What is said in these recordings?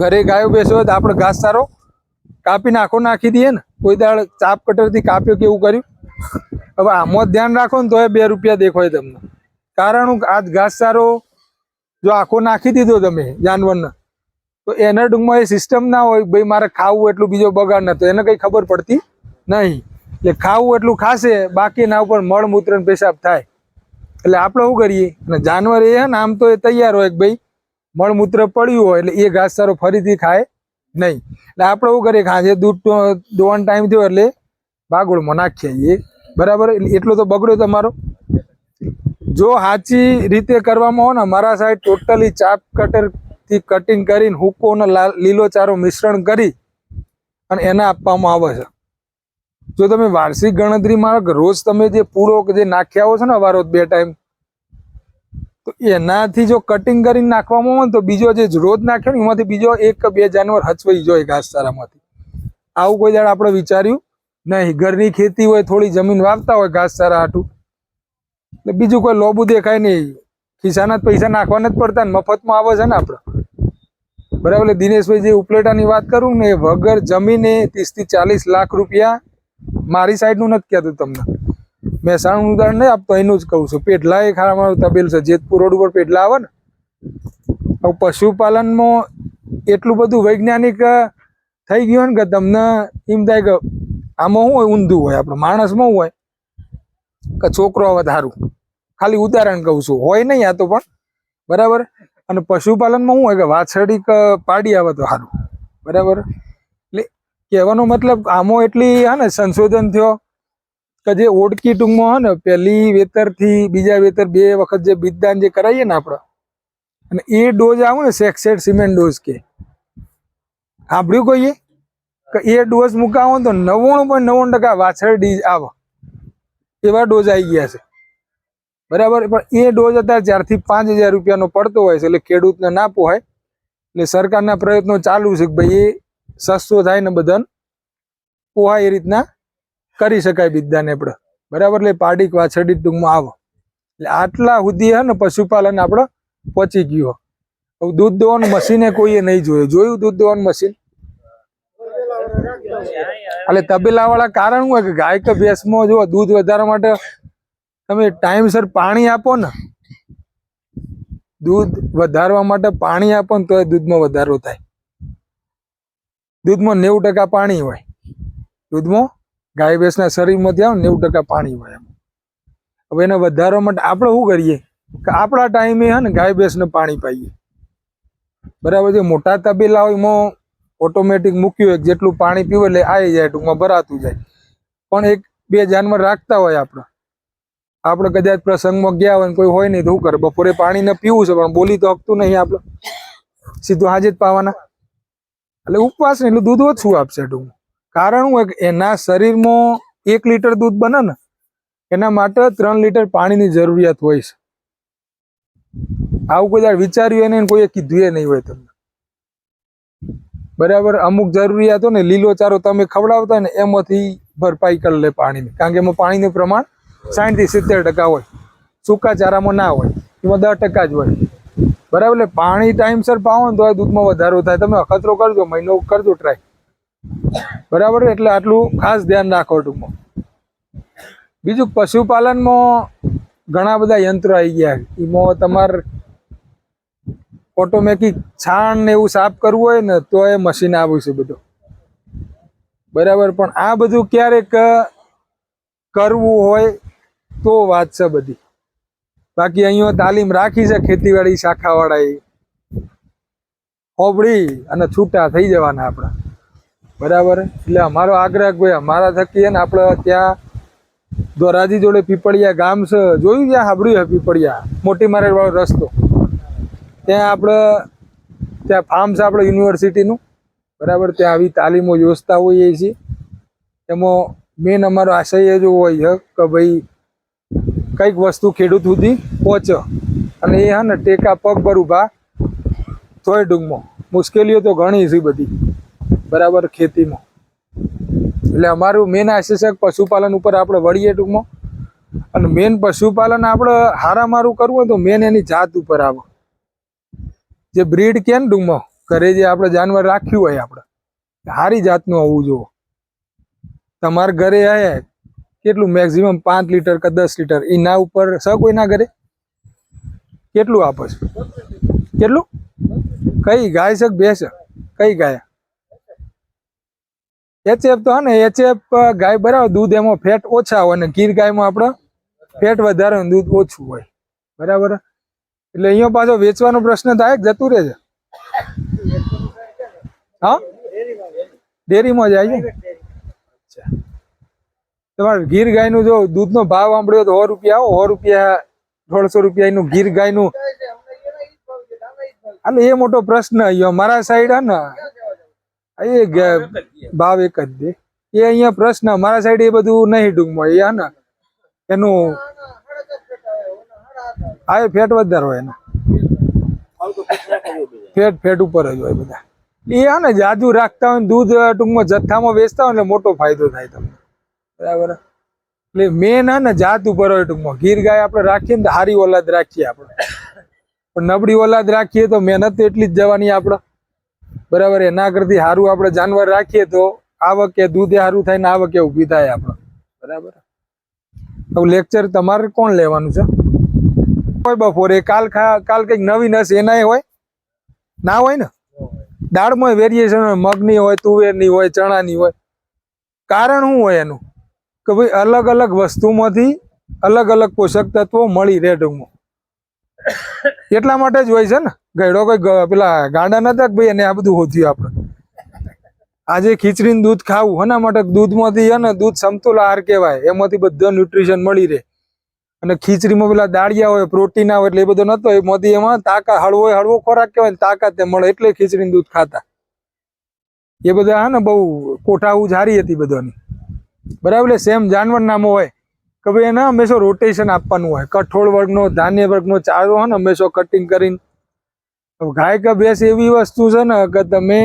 ઘરે ગાયો બેસો હોય તો આપણે ઘાસ સારો કાપીને આખો નાખી દઈએ ને. કોઈ દાડ ચાપ કટરથી કાપ્યો કે એવું કર્યું? હવે આમાં જ ધ્યાન રાખો ને તો એ બે રૂપિયા દેખાય તમને. કારણ આજ ઘાસચારો જો આખો નાખી દીધો તમે જાનવરને, તો એના ટૂંકમાં એ સિસ્ટમ ના હોય ભાઈ મારે ખાવું એટલું બીજો બગાડ તો એને કંઈ ખબર પડતી નહીં. એટલે ખાવું એટલું ખાશે, બાકી એના ઉપર મળમૂત્ર પેશાબ થાય. એટલે આપણે શું કરીએ? અને જાનવર એ ને, આમ તો એ તૈયાર હોય કે ભાઈ મળમૂત્ર પડ્યું હોય એટલે એ ઘાસચારો ફરીથી ખાય નહીં. એટલે આપણે એવું કરીએ ખાંજે દૂધ દોવાનો ટાઈમ થયો એટલે બાગોળમાં નાખીએ એ બરાબર? એટલે તો બગડ્યો તમારો. જો સાચી રીતે કરવામાં હોય ને મારા સાઈડ ટોટલી ચાપ કટરથી કટિંગ કરીને હુકો અને લાલ- ચારો મિશ્રણ કરી અને એને આપવામાં આવે છે. જો તમે વાર્ષિક ગણતરી મારો રોજ તમે જે કે જે નાખ્યા હો છો ને, અવારો બે ટાઈમ તો એનાથી જો કટિંગ કરીને નાખવામાં આવે તો બીજો જે રોજ નાખ્યો ને એમાંથી બીજો એક બે જાનવર હચવાઈ જાય ઘાસચારામાંથી. આવું કોઈ દાડ આપણે વિચાર્યું? નહીં, ઘરની ખેતી હોય, થોડી જમીન વાવતા હોય ઘાસચારા હાટું. એટલે બીજું કોઈ લોબુ દેખાય નહીં. ખિસ્સાના જ પૈસા નાખવાના જ પડતા ને મફતમાં આવે છે ને આપણે. બરાબર, એટલે દિનેશભાઈ જે ઉપલેટાની વાત કરું ને એ વગર જમીને ત્રીસથી ચાલીસ લાખ રૂપિયા મારી સાઈડનું નથી કહેતું તમને. મહેસાણાનું ઉદાહરણ નહીં આપતો, એનું જ કહું છું. પેટલા એ ખારા મારું તબેલ છે. જેતપુર રોડ ઉપર પેટલા આવે ને પશુપાલનમાં એટલું બધું વૈજ્ઞાનિક થઈ ગયું ને કે તમને એમ થાય કે આમાં શું હોય? ઊંધું હોય. આપણે માણસમાં હોય? કે છોકરો આવે સારું ખાલી ઉદાહરણ કહું છું. હોય નહીં આ તો પણ. બરાબર? અને પશુપાલનમાં શું હોય કે વાછડી કે પાડી આવે તો સારું બરાબર? એટલે કહેવાનો મતલબ આમાં એટલી, હે ને, સંશોધન થયો. કે જે ઓડકી ટૂંકમાં હોય ને, પહેલી વેતરથી બીજા વેતર બે વખત જે બીજદાન જે કરાવીએ ને આપણે, અને એ ડોઝ આવે ને સેક્સેડ સિમેન્ટ ડોઝ કે. સાંભળ્યું કોઈએ કે એ ડોઝ મુકાવો તો નવ્વાણું પોઈન્ટ નવ્વાણું ટકા વાછરડી આવે. એવા ડોઝ આવી ગયા છે. બરાબર? પણ એ ડોઝ અત્યારે ચારથી પાંચ હજાર રૂપિયાનો પડતો હોય છે, એટલે ખેડૂતને ના પોહાય. એટલે સરકારના પ્રયત્નો ચાલુ છે કે ભાઈ એ સસ્તો થાય ને બધાને પોહાય એ રીતના કરી શકાય બિદ્દાને આપણે બરાબર? એટલે પાડીક વાછરડી ટૂંકમાં આવે. એટલે આટલા સુધી હે ને પશુપાલન આપણે પહોંચી ગયું. દૂધ દોવાનું મશીને કોઈએ નહીં જોયું. જોયું દૂધ દોવાનું મશીન? એટલે તબેલા વાળા કારણ શું કે ગાય કે ભેંસમાં જો દૂધ વધારવા માટે તમે ટાઈમસર પાણી આપો ને. દૂધ વધારવા માટે પાણી આપો ને તો દૂધમાં વધારો થાય. દૂધમાં નેવું ટકા પાણી હોય. દૂધમાં ગાય ભેંસના શરીરમાંથી આવે નેવું ટકા પાણી હોય એમ. હવે એને વધારવા માટે આપણે શું કરીએ? કે આપણા ટાઈમે હે ને ગાય ભેંસને પાણી પાઈએ. બરાબર છે? મોટા તબેલા હોય એમાં ઓટોમેટિક મૂક્યું હોય જેટલું પાણી પીવે એટલે આવી જાય, ટૂંકમાં ભરાતું જાય. પણ એક બે જાનવર રાખતા હોય આપણે. આપણે કદાચ પ્રસંગમાં ગયા હોય કોઈ હોય નહીં તો શું કરે? બપોરે પાણી ને પીવું છે, પણ બોલી તો હકતું નહીં આપણે. સીધું હાજર પાવાના. એટલે ઉપવાસ નહીં એટલું દૂધ ઓછું આપશે ટૂંકમાં. કારણ કે એના શરીરમાં એક લીટર દૂધ બને ને, એના માટે ત્રણ લીટર પાણીની જરૂરિયાત હોય છે. આવું કોઈ દાડ વિચાર્યું એને કોઈએ કીધું એ નહીં હોય તમને. બરાબર, અમુક જરૂરિયાતો ને લીલો ચારો તમે ખવડાવતા ને, એમાંથી ભરપાઈ કરી લે પાણીની. કારણ કે એમાં પાણીનું પ્રમાણ સાઠથી સિત્તેર ટકા હોય. સૂકા ચારામાં ના હોય. એમાં દસ ટકા જ હોય. બરાબર, એટલે પાણી ટાઈમસર પાવો ને તો દૂધમાં વધારો થાય. તમે અખતરો કરજો, મહિનો કરજો ટ્રાય બરાબર? એટલે આટલું ખાસ ધ્યાન રાખો ટૂંકમાં. બીજું પશુપાલનમાં ઘણા બધા યંત્રો આવી ગયા. એમાં તમારે ઓટોમેટિક છાણ ને એવું સાફ કરવું હોય ને, તો એ મશીન આવ્યું છે બધું. બરાબર? પણ આ બધું ક્યારેક કરવું હોય તો વાત છે બધી. બાકી અહીંયા તાલીમ રાખી છે ખેતીવાડી શાખાવાળાએ. હોબળી અને છૂટા થઈ જવાના આપણા. બરાબર? એટલે અમારો આગ્રહ કોઈ અમારા થકી ને આપણે ત્યાં ધોરાજી જોડે પીપળિયા ગામ છે. જોયું ત્યાં? સાંભળ્યું છે પીપળિયા? મોટી મારેવાળો રસ્તો. ત્યાં આપણે, ત્યાં ફાર્મ છે આપણે યુનિવર્સિટીનું બરાબર? ત્યાં આવી તાલીમો યોજતા હોઈએ છીએ. એમાં મેન અમારો આશય જ હોય છે કે ભાઈ, કંઈક વસ્તુ ખેડૂત સુધી પહોંચે. અને એ હા ને ટેકા પગ પર ઊભા. થોય ટૂંકમાં મુશ્કેલીઓ તો ઘણી છે બધી. બરાબર ખેતીમાં. એટલે અમારું મેન આશય છે પશુપાલન ઉપર આપણે વળીએ ટૂંકમાં. અને મેન પશુપાલન આપણે હારામારું કરવું હોય તો મેન એની જાત ઉપર આવે. જે બ્રીડ કે ને ટૂંકમાં, ઘરે જે આપણે જાનવર રાખ્યું હોય આપણે સારી જાતનું હોવું જોવો તમારા ઘરે આયા કેટલું મેક્સિમમ પાંચ લીટર કે દસ લીટર એના ઉપર સ કોઈના ઘરે? કેટલું આપો છો? કેટલું? કઈ ગાય છે ભેંસ? કઈ ગાય? એચએફ તો હે ને એચએફ ગાય બરાબર દૂધ એમાં ફેટ ઓછા હોય ને ગીર ગાયમાં આપણે ફેટ વધારે હોય દૂધ ઓછું હોય. બરાબર? એટલે અહીંયા પાછો વેચવાનો પ્રશ્ન થાય જતું રહે છે હા? ડેરીમાં જાય છે તમારે ગીર ગાયનું જો દૂધનો ભાવ સાંભળ્યો તો સો રૂપિયા આવો સો રૂપિયા દોઢસો રૂપિયાનું ગીર ગાયનું. એટલે એ મોટો પ્રશ્ન અહીંયા મારા સાઈડ હે ને એ ભાવ એક જ દે. એ અહીંયા પ્રશ્ન મારા સાઈડ એ બધું નહીં ટૂંકમાં એ હે ને એનું હા એ ફેટ વધારે હોય એને. ફેટ ફેટ ઉપર જ હોય બધા. એ હે ને જાજુ રાખતા હોય દૂધ ટૂંકમાં જથ્થામાં વેચતા હોય ને મોટો ફાયદો થાય તમને. બરાબર? એટલે મેન હા ને જાત ઉપર હોય ટૂંકમાં. ગીર ગાય આપણે રાખીએ ને તો સારી ઓલાદ રાખીએ આપણે. પણ નબળી ઓલાદ રાખીએ તો મહેનત એટલી જ જવાની આપણે. બરાબર, એના કરતી સારું આપણે જાનવર રાખીએ તો આવકે દૂધે સારું થાય ને આવકે ઊભી થાય આપણે. બરાબર? હવે લેક્ચર તમારે કોણ લેવાનું છે? હોય બપોરે, કાલ કાલ કંઈક નવી નસ એનાય હોય? ના હોય ને? દાળમાં વેરિએશન હોય, મગની હોય, તુવેરની હોય, ચણાની હોય. કારણ શું હોય એનું? કે ભાઈ અલગ અલગ વસ્તુમાંથી અલગ અલગ પોષક તત્વો મળી રહે ટૂંકમાં એટલા માટે જ હોય છે ને? ગયડો કોઈ પેલા ગાંડા નતા ભાઈ એને આ બધું હોથ્યું આપણે? આજે ખીચડીનું દૂધ ખાવું એના માટે દૂધમાંથી ને, દૂધ સમતુલ આહાર કહેવાય. એમાંથી બધા ન્યુટ્રિશન મળી રહે. અને ખીચડીમાં પેલા દાળિયા હોય, પ્રોટીન આવે એટલે એ બધો નતો, એમાંથી એમાં તાકાત હળવો હળવો ખોરાક કહેવાય તાકાત મળે એટલે ખીચડીનું દૂધ ખાતા. એ બધા હા ને બહુ કોઠાવું જારી હતી બધાની. બરાબર સેમ જાનવર નામો હોય. કે ભાઈ એને હંમેશા રોટેશન આપવાનું હોય. કઠોળ વર્ગનો, ધાન્ય વર્ગનો ચારો હોય ને, હંમેશા કટિંગ કરીને. ગાય કે ભેંસ એવી વસ્તુ છે ને કે તમે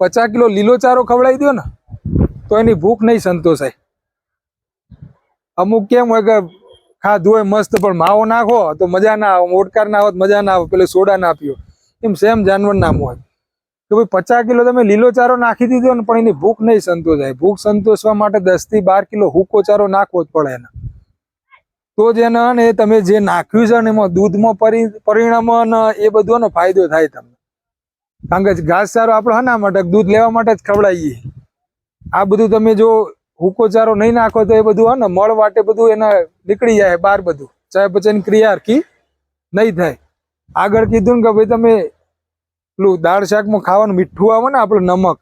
પચાસ કિલો લીલો ચારો ખવડાવી દો ને, તો એની ભૂખ નહીં સંતોષાય. અમુક કેમ હોય કે ખાધું હોય મસ્ત, પણ માવો નાખો તો મજા ના આવે મોટકાર ના આવે મજા ના આવે, પેલે સોડા ના પીઓ. એમ સેમ જાનવર નામ હોય. કે ભાઈ પચાસ કિલો તમે લીલો ચારો નાખી દીધો ને પણ એની ભૂખ નહીં સંતોષાય. ભૂખ સંતોષવા માટે દસથી બાર કિલો હુકો ચારો નાખવો જ પડે એને. તો જ એને ને તમે જે નાખ્યું છે ને એમાં દૂધમાં પરિણામ એ બધું ફાયદો થાય તમને. કારણ કે ઘાસ ચારો આપણે હના માટે દૂધ લેવા માટે જ ખવડાવીએ. આ બધું તમે જો હુકો ચારો નહીં નાખો તો એ બધું હે ને મળ વાટે બધું એના નીકળી જાય બહાર બધું. ચાહે પછી એની ક્રિયા નહીં થાય. આગળ કીધું ને કે ભાઈ તમે પેલું દાળ શાકમાં ખાવાનું મીઠું આવે ને આપડે નમક,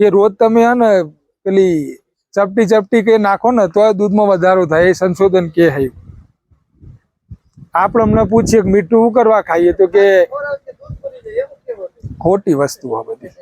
એ રોજ તમે હે ને પેલી ચપટી ચપટી કે નાખો ને તો દૂધમાં વધારો થાય, એ સંશોધન કે હે. આપણે હમણાં પૂછીએ કે મીઠું શું કરવા ખાઈએ તો કે ખોટી વસ્તુ આ બધી